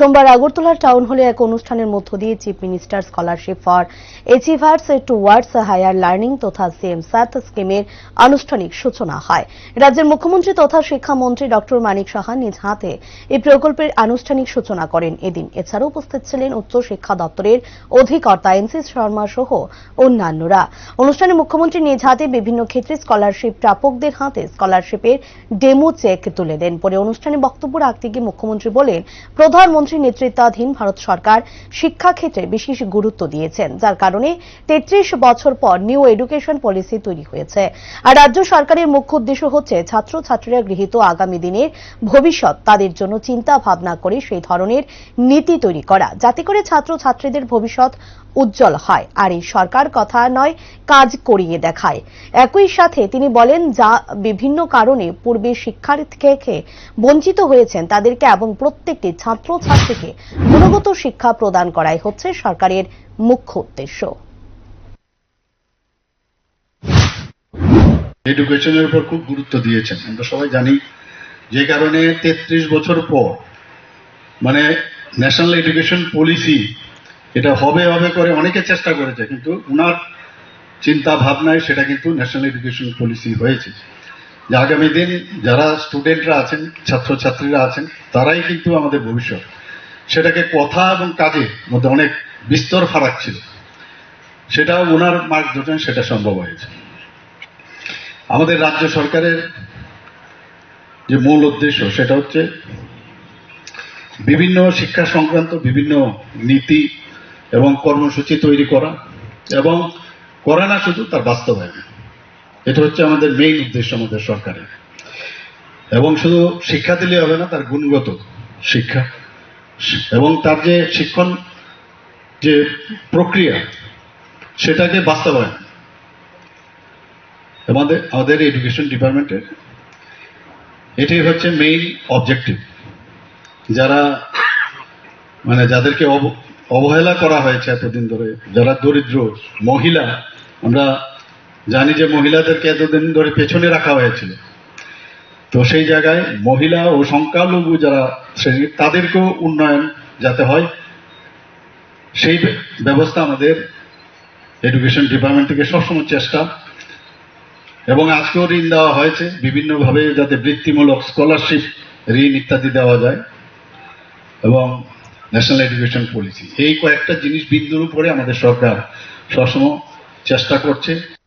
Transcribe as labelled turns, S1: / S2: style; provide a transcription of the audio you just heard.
S1: সোমবার আগরতলার টাউন হলে এক অনুষ্ঠানের মধ্য দিয়ে chief minister scholarship for achievers towards higher learning তথা সিএম স্যাট স্কিমের আনুষ্ঠানিক সূচনা হয়। রাজ্যের মুখ্যমন্ত্রী তথা শিক্ষামন্ত্রী ডক্টর মানিক সাহা নিজ হাতে এই প্রকল্পের আনুষ্ঠানিক সূচনা করেন। এদিন এছাড়াও উপস্থিত ছিলেন উচ্চ শিক্ষা দপ্তরের অধিকর্তা এনসি শর্মা সহ অন্যান্যরা। অনুষ্ঠানে মুখ্যমন্ত্রী নিজ হাতে বিভিন্ন ক্ষেত্রে স্কলারশিপ প্রাপকদের হাতে স্কলারশিপের ডেমো চেক তুলে দেন। পরে অনুষ্ঠানে বক্তব্য রাখতে গিয়ে মুখ্যমন্ত্রী বলেন প্রধানমন্ত্রীর নেতৃত্বাধীন ভারত সরকার শিক্ষা ক্ষেত্রে বিশেষ গুরুত্ব দিয়েছেন, যার কারণে তেত্রিশ বছর পর নিউ এডুকেশন পলিসি তৈরি হয়েছে। আর রাজ্য সরকারের মুখ্য উদ্দেশ্য হচ্ছে ছাত্রছাত্রীরা গৃহীত আগামী দিনের ভবিষ্যৎ, তাদের জন্য চিন্তা ভাবনা করে সেই ধরনের নীতি তৈরি করা, যাতে করে ছাত্রছাত্রীদের ভবিষ্যৎ উজ্জ্বল হয়। আর এই সরকার কথা নয়, কাজ করিয়ে দেখায়। একই সাথে তিনি বলেন, যা বিভিন্ন কারণে পূর্বে শিক্ষার বঞ্চিত হয়েছেন তাদেরকে এবং প্রত্যেকটি ছাত্রছাত্রীকে গুণগত শিক্ষা প্রদান করাই হচ্ছে সরকারের মুখ্য উদ্দেশ্য।
S2: এডুকেশনের উপর খুব গুরুত্ব দিয়েছেন। আমরা সবাই জানি যে কারণে তেত্রিশ বছর পর মানে ন্যাশনাল এডুকেশন পলিসি এটা হবে হবে করে অনেকে চেষ্টা করেছে, কিন্তু ওনার চিন্তা ভাবনায় সেটা কিন্তু ন্যাশনাল এডুকেশন পলিসি হয়েছে। যে আগামী দিন যারা স্টুডেন্টরা আছেন, ছাত্রছাত্রীরা আছেন, তারাই কিন্তু আমাদের ভবিষ্যৎ। সেটাকে কথা এবং কাজের মধ্যে অনেক বিস্তর ফারাক ছিল। সেটাও ওনার মার্গদর্শন সেটা সম্ভব হয়েছে। আমাদের রাজ্য সরকারের যে মূল উদ্দেশ্য, সেটা হচ্ছে বিভিন্ন শিক্ষা সংক্রান্ত বিভিন্ন নীতি এবং কর্মসূচি তৈরি করা এবং করে না শুধু, তার বাস্তবায়ন। এটা হচ্ছে আমাদের মেইন উদ্দেশ্য আমাদের সরকারের। এবং শুধু শিক্ষা দিলে হবে না, তার গুণগত শিক্ষা। এবং তার যে শিক্ষণ যে প্রক্রিয়া সেটাকে বাস্তবায়ন, আমাদের আমাদের এডুকেশন ডিপার্টমেন্টের এটাই হচ্ছে মেইন অবজেক্টিভ যারা মানে যাদেরকে অব- অবহেলা করা হয়েছে এতদিন ধরে, যারা দরিদ্র মহিলা, আমরা জানি যে মহিলাদেরকে এতদিন ধরে পেছনে রাখা হয়েছিল। তো সেই জায়গায় মহিলা ও সংখ্যালঘু যারা শ্রেণি তাদেরকেও উন্নয়ন যাতে হয়, সেই ব্যবস্থা আমাদের এডুকেশন ডিপার্টমেন্ট থেকে সবসময় চেষ্টা। এবং আজকেও ঋণ দেওয়া হয়েছে, বিভিন্নভাবে যাতে বৃত্তিমূলক স্কলারশিপ ঋণ ইত্যাদি দেওয়া যায়। এবং ন্যাশনাল এডুকেশন পলিসি এই কয়েকটা জিনিস বিন্দুর উপরে আমাদের সরকার সবসময় চেষ্টা করছে।